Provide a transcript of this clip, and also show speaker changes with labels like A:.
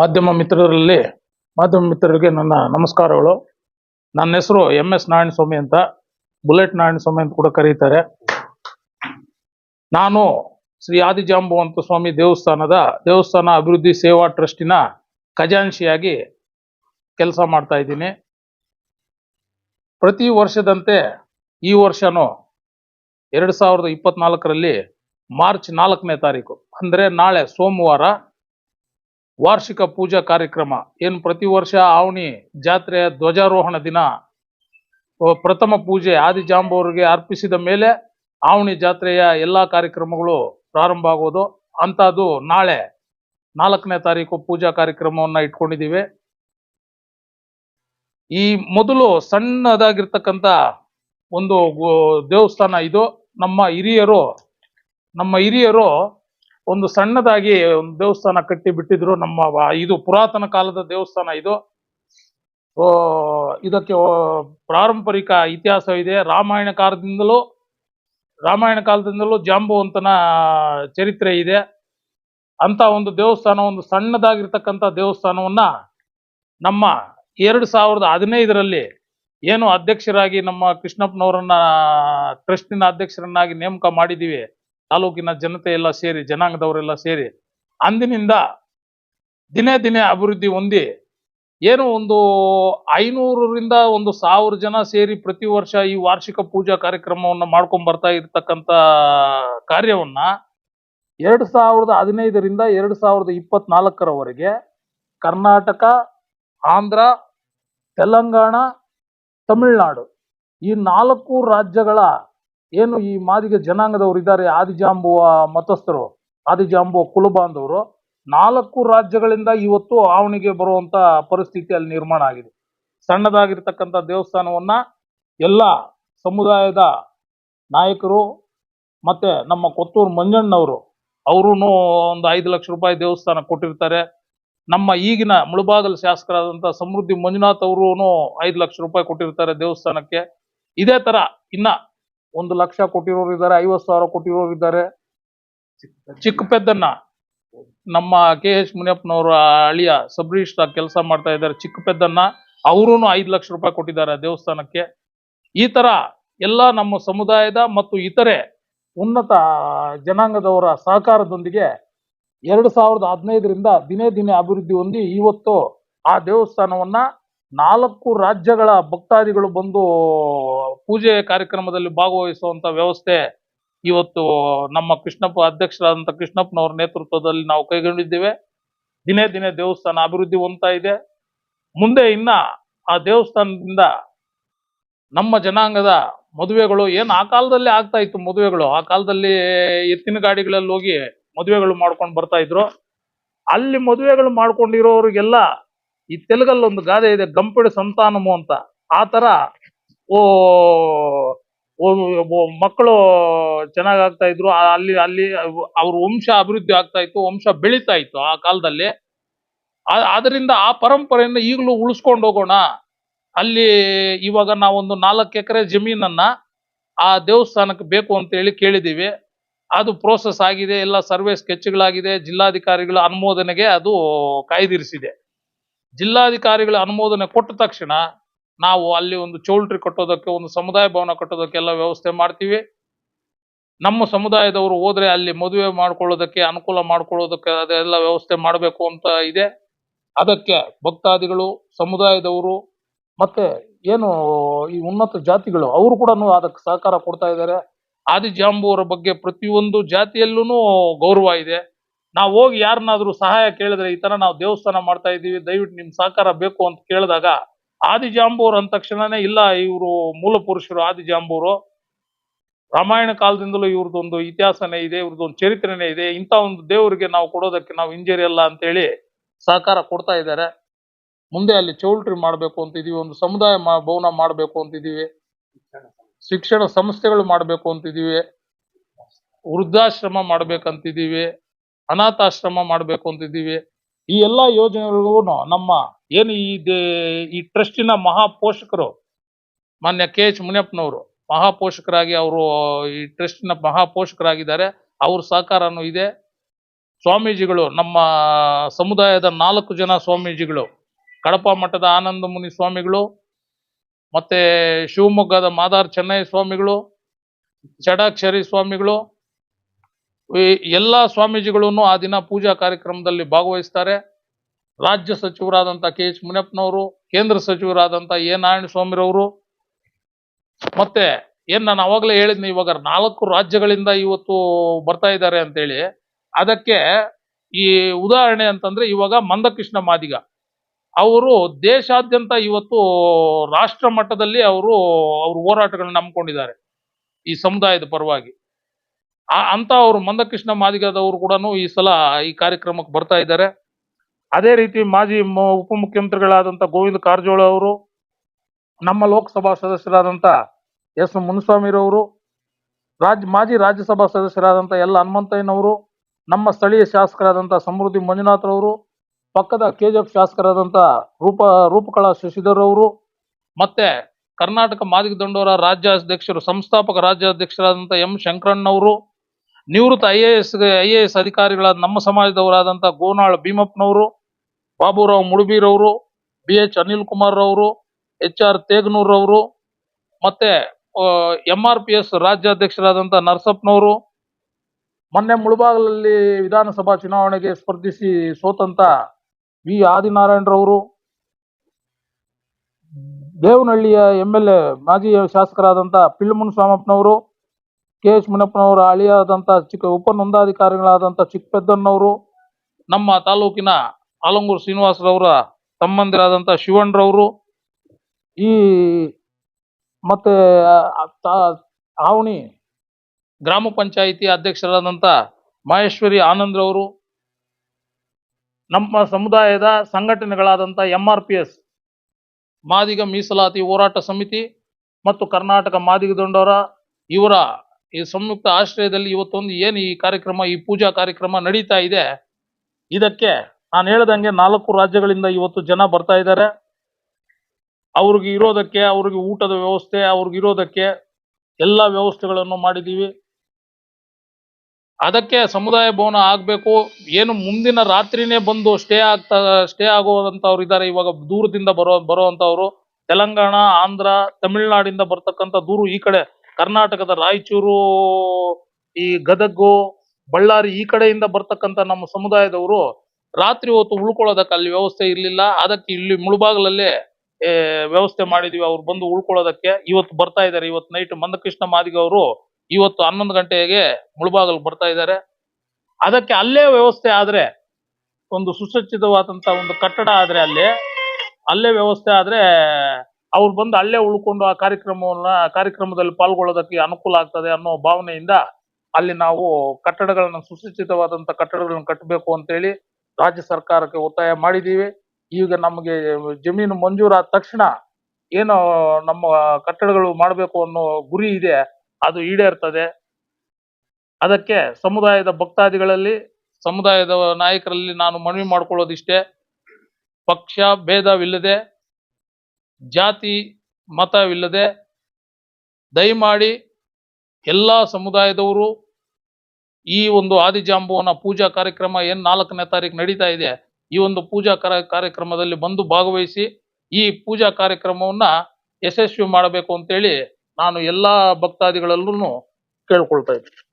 A: ಮಾಧ್ಯಮ ಮಿತ್ರರಲ್ಲಿ, ಮಾಧ್ಯಮ ಮಿತ್ರರಿಗೆ ನನ್ನ ನಮಸ್ಕಾರಗಳು. ನನ್ನ ಹೆಸರು ಎಂ ಎಸ್ ನಾರಾಯಣಸ್ವಾಮಿ ಅಂತ, ಬುಲೆಟ್ ನಾರಾಯಣಸ್ವಾಮಿ ಅಂತ ಕೂಡ ಕರೀತಾರೆ. ನಾನು ಶ್ರೀ ಆದಿಜಾಂಬುವಂತ ಸ್ವಾಮಿ ದೇವಸ್ಥಾನದ, ದೇವಸ್ಥಾನ ಅಭಿವೃದ್ಧಿ ಸೇವಾ ಟ್ರಸ್ಟಿನ ಖಜಾಂಶಿಯಾಗಿ ಕೆಲಸ ಮಾಡ್ತಾ ಇದ್ದೀನಿ. ಪ್ರತಿ ವರ್ಷದಂತೆ ಈ ವರ್ಷನೂ ಎರಡು ಸಾವಿರದ ಇಪ್ಪತ್ನಾಲ್ಕರಲ್ಲಿ ಮಾರ್ಚ್ ನಾಲ್ಕನೇ ತಾರೀಕು, ಅಂದ್ರೆ ನಾಳೆ ಸೋಮವಾರ ವಾರ್ಷಿಕ ಪೂಜಾ ಕಾರ್ಯಕ್ರಮ. ಏನು ಪ್ರತಿ ವರ್ಷ ಆವಣಿ ಜಾತ್ರೆಯ ಧ್ವಜಾರೋಹಣ ದಿನ. ಪ್ರಥಮ ಪೂಜೆ ಆದಿಜಾಂಬವರಿಗೆ ಅರ್ಪಿಸಿದ ಮೇಲೆ ಆವಣಿ ಜಾತ್ರೆಯ ಎಲ್ಲಾ ಕಾರ್ಯಕ್ರಮಗಳು ಪ್ರಾರಂಭ ಆಗೋದು. ಅಂಥದ್ದು ನಾಳೆ ನಾಲ್ಕನೇ ತಾರೀಕು ಪೂಜಾ ಕಾರ್ಯಕ್ರಮವನ್ನ ಇಟ್ಕೊಂಡಿದ್ದೀವಿ. ಈ ಮೊದಲು ಸಣ್ಣದಾಗಿರ್ತಕ್ಕಂಥ ಒಂದು ದೇವಸ್ಥಾನ ಇದು. ನಮ್ಮ ಹಿರಿಯರು ನಮ್ಮ ಹಿರಿಯರು ಒಂದು ಸಣ್ಣದಾಗಿ ಒಂದು ದೇವಸ್ಥಾನ ಕಟ್ಟಿ ಬಿಟ್ಟಿದ್ರು ನಮ್ಮ ಇದು ಪುರಾತನ ಕಾಲದ ದೇವಸ್ಥಾನ ಇದು. ಓ, ಇದಕ್ಕೆ ಪಾರಂಪರಿಕ ಇತಿಹಾಸ ಇದೆ ರಾಮಾಯಣ ಕಾಲದಿಂದಲೂ ರಾಮಾಯಣ ಕಾಲದಿಂದಲೂ ಜಾಂಬುವಂತನ ಚರಿತ್ರೆ ಇದೆ. ಅಂತ ಒಂದು ದೇವಸ್ಥಾನ ಒಂದು ಸಣ್ಣದಾಗಿರ್ತಕ್ಕಂಥ ದೇವಸ್ಥಾನವನ್ನ ನಮ್ಮ ಎರಡು ಸಾವಿರದ ಹದಿನೈದರಲ್ಲಿ ಏನು ಅಧ್ಯಕ್ಷರಾಗಿ ನಮ್ಮ ಕೃಷ್ಣಪ್ಪನವರನ್ನ ಟ್ರಸ್ಟಿನ ಅಧ್ಯಕ್ಷರನ್ನಾಗಿ ನೇಮಕ ಮಾಡಿದ್ದೀವಿ. ತಾಲೂಕಿನ ಜನತೆ ಎಲ್ಲ ಸೇರಿ, ಜನಾಂಗದವರೆಲ್ಲ ಸೇರಿ ಅಂದಿನಿಂದ ದಿನೇ ದಿನೇ ಅಭಿವೃದ್ಧಿ ಹೊಂದಿ ಏನು ಒಂದು ಐನೂರರಿಂದ ಒಂದು ಸಾವಿರ ಜನ ಸೇರಿ ಪ್ರತಿ ವರ್ಷ ಈ ವಾರ್ಷಿಕ ಪೂಜಾ ಕಾರ್ಯಕ್ರಮವನ್ನು ಮಾಡ್ಕೊಂಡ್ ಬರ್ತಾ ಇರ್ತಕ್ಕಂಥ ಕಾರ್ಯವನ್ನ ಎರಡ್ ಸಾವಿರದ ಹದಿನೈದರಿಂದ ಎರಡು ಸಾವಿರದ ಇಪ್ಪತ್ನಾಲ್ಕರವರೆಗೆ ಕರ್ನಾಟಕ, ಆಂಧ್ರ, ತೆಲಂಗಾಣ, ತಮಿಳುನಾಡು ಈ ನಾಲ್ಕು ರಾಜ್ಯಗಳ ಏನು ಈ ಮಾದಿಗ ಜನಾಂಗದವರು ಇದ್ದಾರೆ, ಆದಿಜಾಂಬುವ ಮತಸ್ಥರು, ಆದಿಜಾಂಬುವ ಕುಲಬಾಂಧವರು ನಾಲ್ಕು ರಾಜ್ಯಗಳಿಂದ ಇವತ್ತು ಆವಣಿಗೆ ಬರುವಂತ ಪರಿಸ್ಥಿತಿ ಅಲ್ಲಿ ನಿರ್ಮಾಣ ಆಗಿದೆ. ಸಣ್ಣದಾಗಿರ್ತಕ್ಕಂಥ ದೇವಸ್ಥಾನವನ್ನ ಎಲ್ಲ ಸಮುದಾಯದ ನಾಯಕರು ಮತ್ತೆ ನಮ್ಮ ಕೊತ್ತೂರು ಮಂಜಣ್ಣವರು ಅವರು ಒಂದು ಐದು ಲಕ್ಷ ರೂಪಾಯಿ ದೇವಸ್ಥಾನ ಕೊಟ್ಟಿರ್ತಾರೆ. ನಮ್ಮ ಈಗಿನ ಮುಳುಬಾಗಲ್ ಶಾಸಕರಾದಂತ ಸಮೃದ್ಧಿ ಮಂಜುನಾಥ್ ಅವರು ಐದು ಲಕ್ಷ ರೂಪಾಯಿ ಕೊಟ್ಟಿರ್ತಾರೆ ದೇವಸ್ಥಾನಕ್ಕೆ. ಇದೇ ತರ ಇನ್ನ ಒಂದು ಲಕ್ಷ ಕೊಟ್ಟಿರೋರು ಇದ್ದಾರೆ, ಐವತ್ತು ಸಾವಿರ ಕೊಟ್ಟಿರೋರು ಇದ್ದಾರೆ. ಚಿಕ್ಕ ಪೆದ್ದನ್ನ ನಮ್ಮ ಕೆ ಎಚ್ ಮುನಿಯಪ್ಪನವರ ಅಳಿಯ ಸಬ್ ಕೆಲಸ ಮಾಡ್ತಾ ಇದ್ದಾರೆ. ಚಿಕ್ಕ ಪೆದ್ದನ್ನ ಅವರು ಐದು ಲಕ್ಷ ರೂಪಾಯಿ ಕೊಟ್ಟಿದ್ದಾರೆ ದೇವಸ್ಥಾನಕ್ಕೆ. ಈ ತರ ಎಲ್ಲ ನಮ್ಮ ಸಮುದಾಯದ ಮತ್ತು ಇತರೆ ಉನ್ನತ ಜನಾಂಗದವರ ಸಹಕಾರದೊಂದಿಗೆ ಎರಡು ಸಾವಿರದ ಹದಿನೈದರಿಂದ ದಿನೇ ದಿನೇ ಅಭಿವೃದ್ಧಿ ಹೊಂದಿ ಇವತ್ತು ಆ ದೇವಸ್ಥಾನವನ್ನ ನಾಲ್ಕು ರಾಜ್ಯಗಳ ಭಕ್ತಾದಿಗಳು ಬಂದು ಪೂಜೆ ಕಾರ್ಯಕ್ರಮದಲ್ಲಿ ಭಾಗವಹಿಸುವಂತ ವ್ಯವಸ್ಥೆ ಇವತ್ತು ನಮ್ಮ ಕೃಷ್ಣಪ್ಪ ಅಧ್ಯಕ್ಷರಾದಂತ ಕೃಷ್ಣಪ್ಪನವರ ನೇತೃತ್ವದಲ್ಲಿ ನಾವು ಕೈಗೊಂಡಿದ್ದೇವೆ. ದಿನೇ ದಿನೇ ದೇವಸ್ಥಾನ ಅಭಿವೃದ್ಧಿ ಹೊಂದ್ತಾ ಇದೆ. ಮುಂದೆ ಇನ್ನ ಆ ದೇವಸ್ಥಾನದಿಂದ ನಮ್ಮ ಜನಾಂಗದ ಮದುವೆಗಳು ಏನು ಆ ಕಾಲದಲ್ಲಿ ಆಗ್ತಾ ಇತ್ತು ಮದುವೆಗಳು, ಆ ಕಾಲದಲ್ಲಿ ಎತ್ತಿನ ಗಾಡಿಗಳಲ್ಲಿ ಹೋಗಿ ಮದುವೆಗಳು ಮಾಡ್ಕೊಂಡು ಬರ್ತಾ ಇದ್ರು. ಅಲ್ಲಿ ಮದುವೆಗಳು ಮಾಡ್ಕೊಂಡಿರೋರಿಗೆಲ್ಲ ಈ ತೆಲುಗಲ್ಲಿ ಒಂದು ಗಾದೆ ಇದೆ, ಗಂಪೆಡು ಸಂತಾನಮು ಅಂತ. ಆ ತರ ಓ ಮಕ್ಕಳು ಚೆನ್ನಾಗ್ ಆಗ್ತಾ ಇದ್ರು. ಅಲ್ಲಿ ಅಲ್ಲಿ ಅವ್ರ ವಂಶ ಅಭಿವೃದ್ಧಿ ಆಗ್ತಾ ಇತ್ತು, ವಂಶ ಬೆಳೀತಾ ಇತ್ತು ಆ ಕಾಲದಲ್ಲಿ. ಆದ್ರಿಂದ ಆ ಪರಂಪರೆಯನ್ನು ಈಗಲೂ ಉಳಿಸ್ಕೊಂಡು ಹೋಗೋಣ. ಅಲ್ಲಿ ಇವಾಗ ನಾವೊಂದು ನಾಲ್ಕು ಎಕರೆ ಜಮೀನನ್ನ ಆ ದೇವಸ್ಥಾನಕ್ಕೆ ಬೇಕು ಅಂತ ಹೇಳಿ ಕೇಳಿದೀವಿ. ಅದು ಪ್ರೋಸೆಸ್ ಆಗಿದೆ, ಎಲ್ಲ ಸರ್ವೆ ಸ್ಕೆಚ್ಗಳಾಗಿದೆ ಜಿಲ್ಲಾಧಿಕಾರಿಗಳ ಅನುಮೋದನೆಗೆ ಅದು ಕಾಯ್ದಿರಿಸಿದೆ. ಜಿಲ್ಲಾಧಿಕಾರಿಗಳ ಅನುಮೋದನೆ ಕೊಟ್ಟ ತಕ್ಷಣ ನಾವು ಅಲ್ಲಿ ಒಂದು ಚೌಲ್ಟ್ರಿ ಕಟ್ಟೋದಕ್ಕೆ, ಒಂದು ಸಮುದಾಯ ಭವನ ಕಟ್ಟೋದಕ್ಕೆ ಎಲ್ಲ ವ್ಯವಸ್ಥೆ ಮಾಡ್ತೀವಿ. ನಮ್ಮ ಸಮುದಾಯದವರು ಹೋದ್ರೆ ಅಲ್ಲಿ ಮದುವೆ ಮಾಡ್ಕೊಳ್ಳೋದಕ್ಕೆ, ಅನುಕೂಲ ಮಾಡ್ಕೊಳ್ಳೋದಕ್ಕೆ ಅದೆಲ್ಲ ವ್ಯವಸ್ಥೆ ಮಾಡಬೇಕು ಅಂತ ಇದೆ. ಅದಕ್ಕೆ ಭಕ್ತಾದಿಗಳು, ಸಮುದಾಯದವರು ಮತ್ತೆ ಏನು ಈ ಉನ್ನತ ಜಾತಿಗಳು, ಅವರು ಕೂಡ ಅದಕ್ಕೆ ಸಹಕಾರ ಕೊಡ್ತಾ ಇದ್ದಾರೆ. ಆದಿಜಾಂಬುವರ ಬಗ್ಗೆ ಪ್ರತಿಯೊಂದು ಜಾತಿಯಲ್ಲೂ ಗೌರವ ಇದೆ. ನಾವು ಹೋಗಿ ಯಾರನ್ನಾದ್ರೂ ಸಹಾಯ ಕೇಳಿದ್ರೆ ಈ ತರ ನಾವು ದೇವಸ್ಥಾನ ಮಾಡ್ತಾ ಇದ್ದೀವಿ, ದಯವಿಟ್ಟು ನಿಮ್ ಸಹಕಾರ ಬೇಕು ಅಂತ ಕೇಳಿದಾಗ ಆದಿಜಾಂಬೂರ್ ಅಂದ ತಕ್ಷಣನೇ ಇಲ್ಲ, ಇವರು ಮೂಲ ಪುರುಷರು ಆದಿಜಾಂಬೂರು ರಾಮಾಯಣ ಕಾಲದಿಂದಲೂ ಇವ್ರದ್ದೊಂದು ಇತಿಹಾಸನೇ ಇದೆ, ಇವ್ರದ್ದೊಂದು ಚರಿತ್ರೆನೇ ಇದೆ, ಇಂಥ ಒಂದು ದೇವರಿಗೆ ನಾವು ಕೊಡೋದಕ್ಕೆ ನಾವು ಇಂಜರಿ ಅಲ್ಲ ಅಂತೇಳಿ ಸಹಕಾರ ಕೊಡ್ತಾ ಇದ್ದಾರೆ. ಮುಂದೆ ಅಲ್ಲಿ ಚೌಲ್ಟ್ರಿ ಮಾಡಬೇಕು ಅಂತಿದೀವಿ ಒಂದು ಸಮುದಾಯ ಭವನ ಮಾಡಬೇಕು ಅಂತಿದೀವಿ ಶಿಕ್ಷಣ ಸಂಸ್ಥೆಗಳು ಮಾಡಬೇಕು ಅಂತಿದೀವಿ ವೃದ್ಧಾಶ್ರಮ ಮಾಡ್ಬೇಕಂತಿದೀವಿ ಅನಾಥಾಶ್ರಮ ಮಾಡಬೇಕು ಅಂತಿದ್ದೀವಿ. ಈ ಎಲ್ಲಾ ಯೋಜನೆಗಳಿಗೂ ನಮ್ಮ ಏನು ಈ ದೇ- ಈ ಟ್ರಸ್ಟಿನ ಮಹಾಪೋಷಕರು, ಮಾನ್ಯ ಕೆ ಎಚ್ ಮುನಿಯಪ್ಪನವರು ಮಹಾಪೋಷಕರಾಗಿ ಅವರು ಈ ಟ್ರಸ್ಟಿನ ಮಹಾಪೋಷಕರಾಗಿದ್ದಾರೆ. ಅವ್ರ ಸಹಕಾರನೂ ಇದೆ. ಸ್ವಾಮೀಜಿಗಳು, ನಮ್ಮ ಸಮುದಾಯದ ನಾಲ್ಕು ಜನ ಸ್ವಾಮೀಜಿಗಳು, ಕಡಪ ಮಠದ ಆನಂದ ಮುನಿ ಸ್ವಾಮಿಗಳು, ಮತ್ತೆ ಶಿವಮೊಗ್ಗದ ಮಾದಾರ್ ಚೆನ್ನೈ ಸ್ವಾಮಿಗಳು ಜಡಾಕ್ಷರಿ ಸ್ವಾಮಿಗಳು ಎಲ್ಲ ಸ್ವಾಮೀಜಿಗಳನ್ನು ಆ ದಿನ ಪೂಜಾ ಕಾರ್ಯಕ್ರಮದಲ್ಲಿ ಭಾಗವಹಿಸ್ತಾರೆ. ರಾಜ್ಯ ಸಚಿವರಾದಂಥ ಕೆ ಎಚ್ ಮುನಿಯಪ್ಪನವರು, ಕೇಂದ್ರ ಸಚಿವರಾದಂಥ ಎ ನಾರಾಯಣ ಸ್ವಾಮಿರವರು ಮತ್ತೆ ಏನ್ ನಾನು ಅವಾಗಲೇ ಹೇಳಿದ್ನಿ, ಇವಾಗ ನಾಲ್ಕು ರಾಜ್ಯಗಳಿಂದ ಇವತ್ತು ಬರ್ತಾ ಇದ್ದಾರೆ ಅಂತೇಳಿ. ಅದಕ್ಕೆ ಈ ಉದಾಹರಣೆ ಅಂತಂದ್ರೆ ಇವಾಗ ಮಂದಕೃಷ್ಣ ಮಾದಿಗ. ಅವರು ದೇಶಾದ್ಯಂತ ಇವತ್ತು ರಾಷ್ಟ್ರ ಮಟ್ಟದಲ್ಲಿ ಅವರು, ಅವ್ರ ಹೋರಾಟಗಳನ್ನ ನಂಬ್ಕೊಂಡಿದ್ದಾರೆ. ಈ ಸಮುದಾಯದ ಪರವಾಗಿ. ಅಂತ ಅವರು ಮಂದಕೃಷ್ಣ ಮಾದಿಗದವರು ಕೂಡ ಈ ಸಲ ಈ ಕಾರ್ಯಕ್ರಮಕ್ಕೆ ಬರ್ತಾ ಇದ್ದಾರೆ. ಅದೇ ರೀತಿ ಮಾಜಿ ಉಪಮುಖ್ಯಮಂತ್ರಿಗಳಾದಂತ ಗೋವಿಂದ ಕಾರಜೋಳ ಅವರು, ನಮ್ಮ ಲೋಕಸಭಾ ಸದಸ್ಯರಾದಂತ ಎಸ್ ಮುನಿಸ್ವಾಮಿರವರು ರಾಜ್ ಮಾಜಿ ರಾಜ್ಯಸಭಾ ಸದಸ್ಯರಾದಂತ ಎಲ್ ಹನುಮಂತಯ್ಯನವರು ನಮ್ಮ ಸ್ಥಳೀಯ ಶಾಸಕರಾದಂತ ಸಮೃದ್ಧಿ ಮಂಜುನಾಥ್ರವರು ಪಕ್ಕದ ಕೆಜಿಎಫ್ ಶಾಸಕರಾದಂತ ರೂಪ ರೂಪಕಲಾ ಶಶಿಧರ್ ಅವರು ಮತ್ತೆ ಕರ್ನಾಟಕ ಮಾದಿಗ ದಂಡೋರ ರಾಜ್ಯಾಧ್ಯಕ್ಷರು, ಸಂಸ್ಥಾಪಕ ರಾಜ್ಯಾಧ್ಯಕ್ಷರಾದಂಥ ಎಂ ಶಂಕರಣ್ಣವರು ನಿವೃತ್ತ I A S I A S ಅಧಿಕಾರಿಗಳಾದ ನಮ್ಮ ಸಮಾಜದವರಾದಂಥ ಗೋನಾಳ್ ಭೀಮಪ್ಪನವರು, ಬಾಬುರಾವ್ ಮುಡುಬೀರವರು, ಬಿ ಎಚ್ ಅನಿಲ್ ಕುಮಾರ್ ರವರು ಎಚ್ ಆರ್ ತೇಗನೂರವರು ಮತ್ತೆ ಎಂ ಆರ್ ಪಿ ಎಸ್ ರಾಜ್ಯಾಧ್ಯಕ್ಷರಾದಂಥ ನರಸಪ್ಪನವರು, ಮೊನ್ನೆ ಮುಳಬಾಗಲಲ್ಲಿ ವಿಧಾನಸಭಾ ಚುನಾವಣೆಗೆ ಸ್ಪರ್ಧಿಸಿ ಸೋತಂತ ವಿ ಆದಿನಾರಾಯಣರವರು, ದೇವನಹಳ್ಳಿಯ ಎಂ ಎಲ್ ಎ, ಮಾಜಿ ಶಾಸಕರಾದಂಥ ಪಿಳ್ಮುನ್ ಸ್ವಾಮಪ್ಪನವರು ಕೆ ಎಚ್ ಮುನಿಯಪ್ಪನವರ ಅಳಿಯಾದಂಥ ಚಿಕ್ಕ ಉಪ ನೋಂದಾಧಿಕಾರಿಗಳಾದಂಥ ಚಿಕ್ಕಪೆದ್ದಣ್ಣವರು, ನಮ್ಮ ತಾಲೂಕಿನ ಆಲಂಗೂರು ಶ್ರೀನಿವಾಸರವರ ತಮ್ಮಂದಿರಾದಂಥ ಶಿವಣ್ಣರವರು, ಈ ಮತ್ತೆ ಆವಣಿ ಗ್ರಾಮ ಪಂಚಾಯಿತಿ ಅಧ್ಯಕ್ಷರಾದಂಥ ಮಹೇಶ್ವರಿ ಆನಂದ್ರವರು, ನಮ್ಮ ಸಮುದಾಯದ ಸಂಘಟನೆಗಳಾದಂಥ M R P S, Madiga ಮೀಸಲಾತಿ ಹೋರಾಟ ಸಮಿತಿ ಮತ್ತು ಕರ್ನಾಟಕ ಮಾದಿಗ ದಂಡೋರ ಇವರ ಈ ಸಂಯುಕ್ತ ಆಶ್ರಯದಲ್ಲಿ ಇವತ್ತೊಂದು ಏನು ಈ ಕಾರ್ಯಕ್ರಮ, ಈ ಪೂಜಾ ಕಾರ್ಯಕ್ರಮ ನಡೀತಾ ಇದೆ, ಇದಕ್ಕೆ ನಾನು ಹೇಳ್ದಂಗೆ ನಾಲ್ಕು ರಾಜ್ಯಗಳಿಂದ ಇವತ್ತು ಜನ ಬರ್ತಾ ಇದ್ದಾರೆ. ಅವ್ರಿಗೆ ಇರೋದಕ್ಕೆ, ಅವ್ರಿಗೆ ಊಟದ ವ್ಯವಸ್ಥೆ, ಅವ್ರಿಗೆ ಇರೋದಕ್ಕೆ ಎಲ್ಲ ವ್ಯವಸ್ಥೆಗಳನ್ನು ಮಾಡಿದ್ದೀವಿ. ಅದಕ್ಕೆ ಸಮುದಾಯ ಭವನ ಆಗ್ಬೇಕು. ಏನು ಮುಂದಿನ ರಾತ್ರಿನೇ ಬಂದು ಸ್ಟೇ ಆಗ್ತಾ, ಸ್ಟೇ ಆಗುವಂಥವ್ರು ಇದ್ದಾರೆ. ಇವಾಗ ದೂರದಿಂದ ಬರೋ ಬರುವಂತವ್ರು ತೆಲಂಗಾಣ, ಆಂಧ್ರ, ತಮಿಳುನಾಡಿಂದ ಬರ್ತಕ್ಕಂಥ ದೂರು ಈ ಕಡೆ ಕರ್ನಾಟಕದ ರಾಯಚೂರು, ಈ ಗದಗ್ಗು ಬಳ್ಳಾರಿ ಈ ಕಡೆಯಿಂದ ಬರ್ತಕ್ಕಂತ ನಮ್ಮ ಸಮುದಾಯದವರು ರಾತ್ರಿ ಹೊತ್ತು ಉಳ್ಕೊಳ್ಳೋದಕ್ಕೆ ಅಲ್ಲಿ ವ್ಯವಸ್ಥೆ ಇರಲಿಲ್ಲ. ಅದಕ್ಕೆ ಇಲ್ಲಿ ಮುಳುಬಾಗಲಲ್ಲೇ ವ್ಯವಸ್ಥೆ ಮಾಡಿದೀವಿ. ಅವ್ರು ಬಂದು ಉಳ್ಕೊಳ್ಳೋದಕ್ಕೆ. ಇವತ್ತು ಬರ್ತಾ ಇದ್ದಾರೆ. ಇವತ್ತು ನೈಟ್ ಮಂದಕೃಷ್ಣ ಮಾದಿಗ ಅವರು ಇವತ್ತು ಹನ್ನೊಂದು ಗಂಟೆಗೆ ಮುಳುಬಾಗಲ್ ಬರ್ತಾ ಇದ್ದಾರೆ. ಅದಕ್ಕೆ ಅಲ್ಲೇ ವ್ಯವಸ್ಥೆ ಆದ್ರೆ, ಒಂದು ಸುಸಜ್ಜಿತವಾದಂತ ಒಂದು ಕಟ್ಟಡ ಆದ್ರೆ ಅಲ್ಲಿ, ಅಲ್ಲೇ ವ್ಯವಸ್ಥೆ ಆದ್ರೆ ಅವ್ರು ಬಂದು ಅಲ್ಲೇ ಉಳ್ಕೊಂಡು ಆ ಕಾರ್ಯಕ್ರಮವನ್ನ ಕಾರ್ಯಕ್ರಮದಲ್ಲಿ ಪಾಲ್ಗೊಳ್ಳೋದಕ್ಕೆ ಅನುಕೂಲ ಆಗ್ತದೆ ಅನ್ನೋ ಭಾವನೆಯಿಂದ ಅಲ್ಲಿ ನಾವು ಕಟ್ಟಡಗಳನ್ನ ಸುಸಜ್ಜಿತವಾದಂತ ಕಟ್ಟಡಗಳನ್ನು ಕಟ್ಟಬೇಕು ಅಂತ ಹೇಳಿ ರಾಜ್ಯ ಸರ್ಕಾರಕ್ಕೆ ಒತ್ತಾಯ ಮಾಡಿದೀವಿ. ಈಗ ನಮಗೆ ಜಮೀನು ಮಂಜೂರಾದ ತಕ್ಷಣ ಏನು ನಮ್ಮ ಕಟ್ಟಡಗಳು ಮಾಡಬೇಕು ಅನ್ನೋ ಗುರಿ ಇದೆ, ಅದು ಈಡೇರ್ತದೆ. ಅದಕ್ಕೆ ಸಮುದಾಯದ ಭಕ್ತಾದಿಗಳಲ್ಲಿ, ಸಮುದಾಯದ ನಾಯಕರಲ್ಲಿ ನಾನು ಮನವಿ ಮಾಡ್ಕೊಳ್ಳೋದಿಷ್ಟೇ. ಪಕ್ಷ, ಭೇದವಿಲ್ಲದೆ ಜಾತಿ, ಮತವಿಲ್ಲದೆ ದಯಮಾಡಿ ಎಲ್ಲ ಸಮುದಾಯದವರು ಈ ಒಂದು ಆದಿಜಾಂಬುವನ ಪೂಜಾ ಕಾರ್ಯಕ್ರಮ ಏನು ನಾಲ್ಕನೇ ತಾರೀಕು ನಡೀತಾ ಇದೆ, ಈ ಒಂದು ಪೂಜಾ ಕರ- ಕಾರ್ಯಕ್ರಮದಲ್ಲಿ ಬಂದು ಭಾಗವಹಿಸಿ ಈ ಪೂಜಾ ಕಾರ್ಯಕ್ರಮವನ್ನ ಯಶಸ್ವಿ ಮಾಡಬೇಕು ಅಂತೇಳಿ ನಾನು ಎಲ್ಲ ಭಕ್ತಾದಿಗಳಲ್ಲೂ ಕೇಳ್ಕೊಳ್ತಾ ಇದ್ದೀನಿ.